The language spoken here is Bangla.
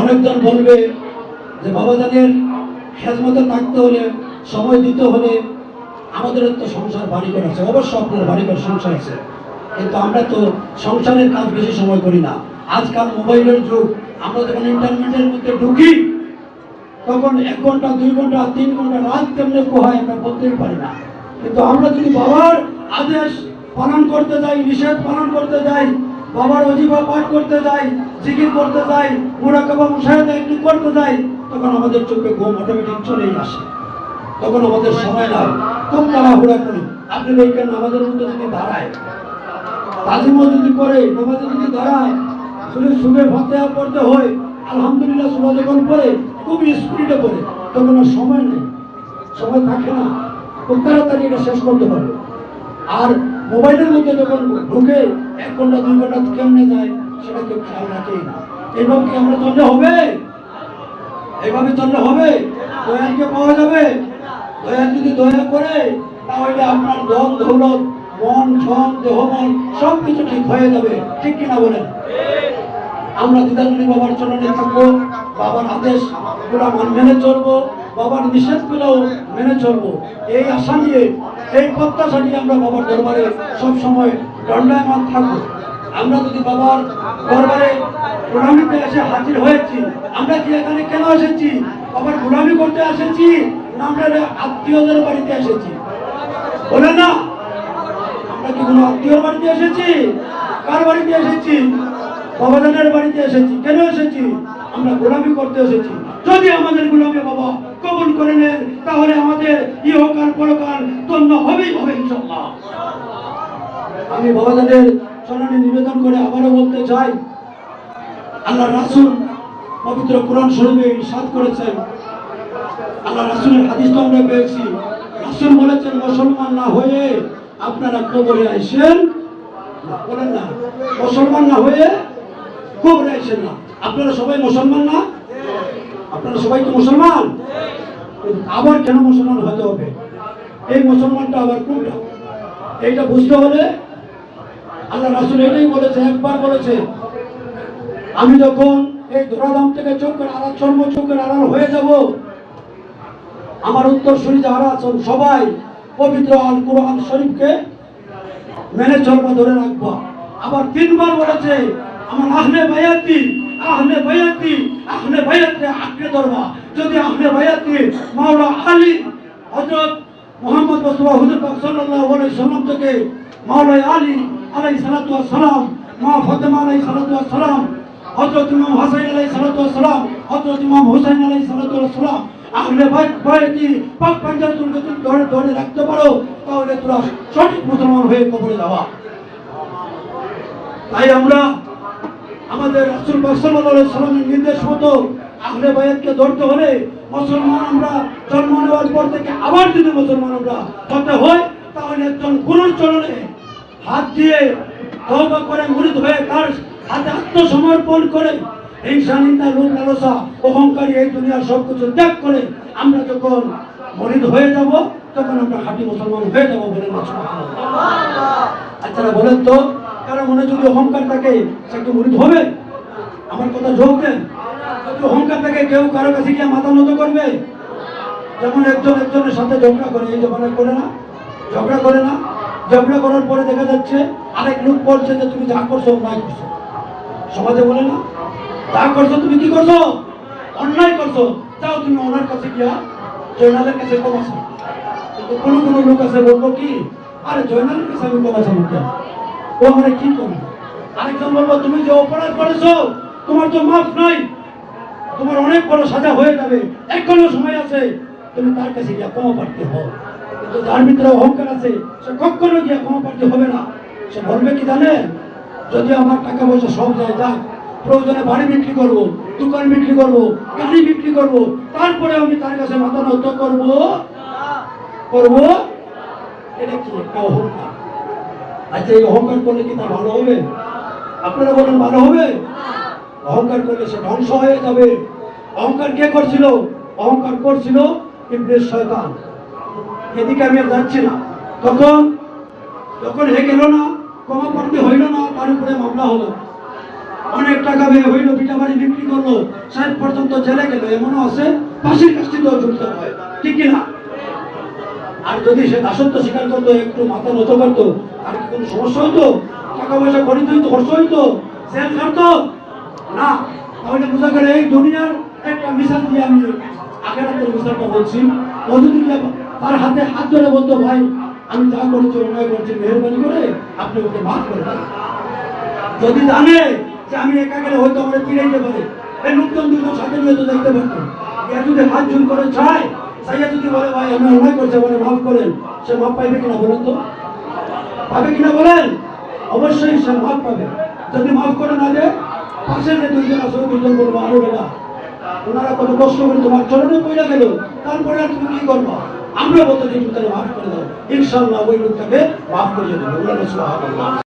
অনেকজন বলবে যে বাবাজানের খেজমতে থাকতে হলে, সময় দিতে হলে আমাদের তো সংসার বাড়ি বাড়িঘর আছে। অবশ্য আপনার বাড়িঘর সংসার আছে। কিন্তু আমরা তো সংসারের কাজ বেশি সময় করি না। আজকাল মোবাইলের যুগ, আমরা যখন ইন্টারনেটের মধ্যে ঢুকি, তখন এক ঘণ্টা, দুই ঘণ্টা, তিন ঘণ্টা, রাত কেমনে পোহায়, আমরা বলতেই পারি না। কিন্তু আমরা যদি বাবার আদেশ পালন করতে যাই, নিষেধ পালন করতে যাই বাবার অজিফা পাঠ করতে যাই, জিকির করতে যাই, মুরাকাবা মুশাহেদা একটু করতে যাই, তখন আমাদের চোখে ঘুম অটোমেটিক চলেই আসে। তখন আমাদের সময় নাই। খুব তাড়াহুড়া করি। আপনি দেখবেন আমাদের মধ্যে যদি দাঁড়ায় তাজিমও যদি করে, নামাজে যদি দাঁড়ায়, শুনে শুনে ভাতে পড়তে হয়, আলহামদুলিল্লাহ সুরা যখন পড়ে, খুব স্পিডে পড়ে, তখন আর সময় নেই। সময় থাকে না। খুব তাড়াতাড়ি এটা শেষ করতে পারবে। আর মোবাইলের মধ্যে যখন ঢুকে এক ঘণ্টা, দুই ঘণ্টা কেমনে যায়, সেটা কেউ খেয়াল রাখেই না। এইভাবে কি আমরা চললে হবে? এইভাবে চললে হবে? দয়ালকে পাওয়া যাবে? দয়াল যদি দয়া করে, তাহলে আপনার ধন, দৌলত, মন ঝন দেহ, মন সব কিছু ঠিক হয়ে যাবে। ঠিক কিনা বলেন? আমরা দিদাজুলি বাবার চরণে থাকব, বাবার আদেশগুলা মান মেনে চলবো। বাবার নিষেধ গুলোও মেনে চলবো। এই আশা নিয়ে, এই প্রত্যাশা নিয়ে আমরা বাবার দরবারে সব সময় দণ্ডায়মান থাকব। আমরা যদি বাবার দরবারে গোলামিতে এসে হাজির হয়েছি, আমরা কি এখানে কেন এসেছি? বাবার গোলামি করতে এসেছি না আমরা আত্মীয়দের বাড়িতে এসেছি? বলে না। আমরা কি কোনো আত্মীয়র বাড়িতে এসেছি? কার বাড়িতে এসেছি? বাবাজানের বাড়িতে এসেছি। কেন এসেছি? আমরা গোলামি করতে এসেছি। যদি আমাদের গোলামি বাবা কবুল করে নেন তাহলে আমাদের ইহকাল পরকাল তন্ন হবেই হবে আমি বাবাজানের চরণে নিবেদন করে আবারও বলতে চাই আল্লাহ রাসূল পবিত্র কোরআন শরীফে ইরশাদ করেছেন। আল্লাহ রাসূলের হাদিস তো আমরা পেয়েছি। রাসূল বলেছেন মুসলমান না হয়ে আপনারা কবরে আইসেন না, বলেন না। মুসলমান না হয়ে আইসেন না আপনারা সবাই মুসলমান না? আপনারা সবাই তো মুসলমান? আবার কেন মুসলমান হতে হবে? এই মুসলমানটা আবার কোনটা? এইটা বুঝতে হলে আল্লাহ রাসূল এটাই বলেছে, একবার বলেছে। আমি যখন এই ধরাধাম থেকে চোখের আড়াল, চর্ম চোখের আড়াল হয়ে যাব, আমার উত্তরসূরি যারা আছেন সবাই পবিত্র আল কোরআন শরীফকে মেনে চলবা, ধরে রাখব। আবার তিনবার বলেছে আমার আহলে বায়াতি আহলে বায়াতি, আহলে বায়াতে আঁকড়ে ধরবা। যদি আহলে বায়াতি মাওলা আলী, হযরত মোহাম্মদ মুস্তাফা হুজুর পাক সাল্লাল্লাহু আলাইহি সাল্লাম থেকে মাওলা আলী আলাইহিস সালাতু ওয়াস সালাম, মা ফাতেমা আলাইহিস সালাতু ওয়াস সালাম, হযরত ইমাম হাসান আলাইহিস সালাতু ওয়াস সালাম, হযরত ইমাম হুসাইন আলাইহিস সালাতু ওয়াস সালাম, আহলে বাইত বাইতি পাক পাঞ্জাতুল যদি ধরে ধরে রাখতে পারো, তাহলে তোরা সঠিক মুসলমান হয়ে কবরে যাওয়া তাই আমরা আমাদের রাসূল সাল্লামের নির্দেশ মতো আহলে বায়াতকে ধরতে হলে মুসলমান আমরা জন্ম নেওয়ার পর থেকে আবার যদি মুসলমান আমরা হতে হয় তাহলে একজন গুরুর চরণে হাত দিয়ে তওবা করে মুরিদ হয়ে তার হাতে আত্মসমর্পণ করে হিংসা নিন্দা লোক লালসা অহংকারী এই দুনিয়ার সব কিছু ত্যাগ করে আমরা যখন মরিদ হয়ে যাব তখন আমরা খাঁটি মুসলমান হয়ে যাব বলে আচ্ছা বলেন তো কারও মনে যদি অহংকার থাকে, সে কি মুরিদ হবে। আমার কথা যোগ দেন যদি অহংকার থাকে, কেউ কারও কাছে গিয়ে মাথা নত করবে। যেমন একজন একজনের সাথে ঝগড়া করে, এই জমানায় করে না, ঝগড়া করে না। ঝগড়া করার পরে দেখা যাচ্ছে, আরেক লোক বলছে যে, তুমি যা করছ, অন্যায় করছ। সমাজে বলে না, যা করছ, তুমি কি করছ? অন্যায় করছ। তাও তুমি ওনার কাছে গিয়া জয়নালের কাছে কমাছো কিন্তু কোনো কোনো লোক আছে, বলব কি, আরে, জয়নালের কাছে আমি কমাছো ও আমরা কি করব আরেকজন বলব তুমি যে অপরাধ করেছ তোমার তো মাফ নাই। তোমার অনেক বড় সাজা হয়ে যাবে। এখনও সময় আছে। তুমি তার কাছে গিয়া ক্ষমা প্রার্থী হও। কিন্তু যার ভিতরে অহংকার আছে সে কখনো গিয়া ক্ষমা প্রার্থী হবে না। সে বলবে কি জানেন? যদি আমার টাকা পয়সা সব যায় যাক প্রয়োজনে বাড়ি বিক্রি করব দোকান বিক্রি করব গাড়ি বিক্রি করব তারপরে আমি তার কাছে মাথা নত করব? করব? এটা কি? একটা অহংকার। আচ্ছা এই অহংকার করলে কি তা ভালো হবে? আপনারা বলেন, ভালো হবে? অহংকার করলে সে ধ্বংস হয়ে যাবে। অহংকার কে করছিল? অহংকার করছিল শয়তান। এদিকে আমি আর যাচ্ছি না। তখন, যখন হে গেল না ক্ষমা প্রার্থী হইল না, তার উপরে মামলা হলো। অনেক টাকা ব্যয় হইল পিঠা বাড়ি বিক্রি করল। ষাট পর্যন্ত জেলে গেল, এমনও আছে? ফাঁসির কাজটিতেও যুক্ত হয় ঠিক কিনা? আর যদি সে দাসত্ব স্বীকার করতো, একটু মাথা নত করতো আর কি কোনো সমস্যা হইতো টাকা পয়সা খরিদ হইতো, খরচ হইতো? সেল করতো না। তাহলে বোঝা গেল এই দুনিয়ার একটা মিশাল দিয়ে আমি আখেরাতের মিশালটা বলছি। যদি তার হাতে হাত ধরে বলতো, ভাই, আমি যা করেছি অন্যায় করেছি, মেহরবানি করে আপনি ওকে মাফ করে যদি জানে যে আমি একা গেলে হয়তো আমার ফিরাইতে পারে এই লোকজন দুজন সাথে নিয়ে তো দেখতে পারতো। এ যদি হাত জুন করে চায় সাইয়া যদি বলে, ভাই আমি অন্যায় করছে বলে মাফ করেন। সে মাফ পাইবে কিনা বলেন তো? পাবে কিনা বলেন? অবশ্যই সে মাফ পাবে। যদি মাফ করে না দেয়, পাশে যে দুইজন আছে, ওই দুজন বলব, আরও বেলা। ওনারা কত কষ্ট করে তোমার চরণে পড়ে গেল। তারপরে আর তুমি কি করব? আমরা বলতে তুমি তাহলে মাফ করে দাও। ইনশাল্লাহ ওই লোকটাকে মাফ করে দেবো।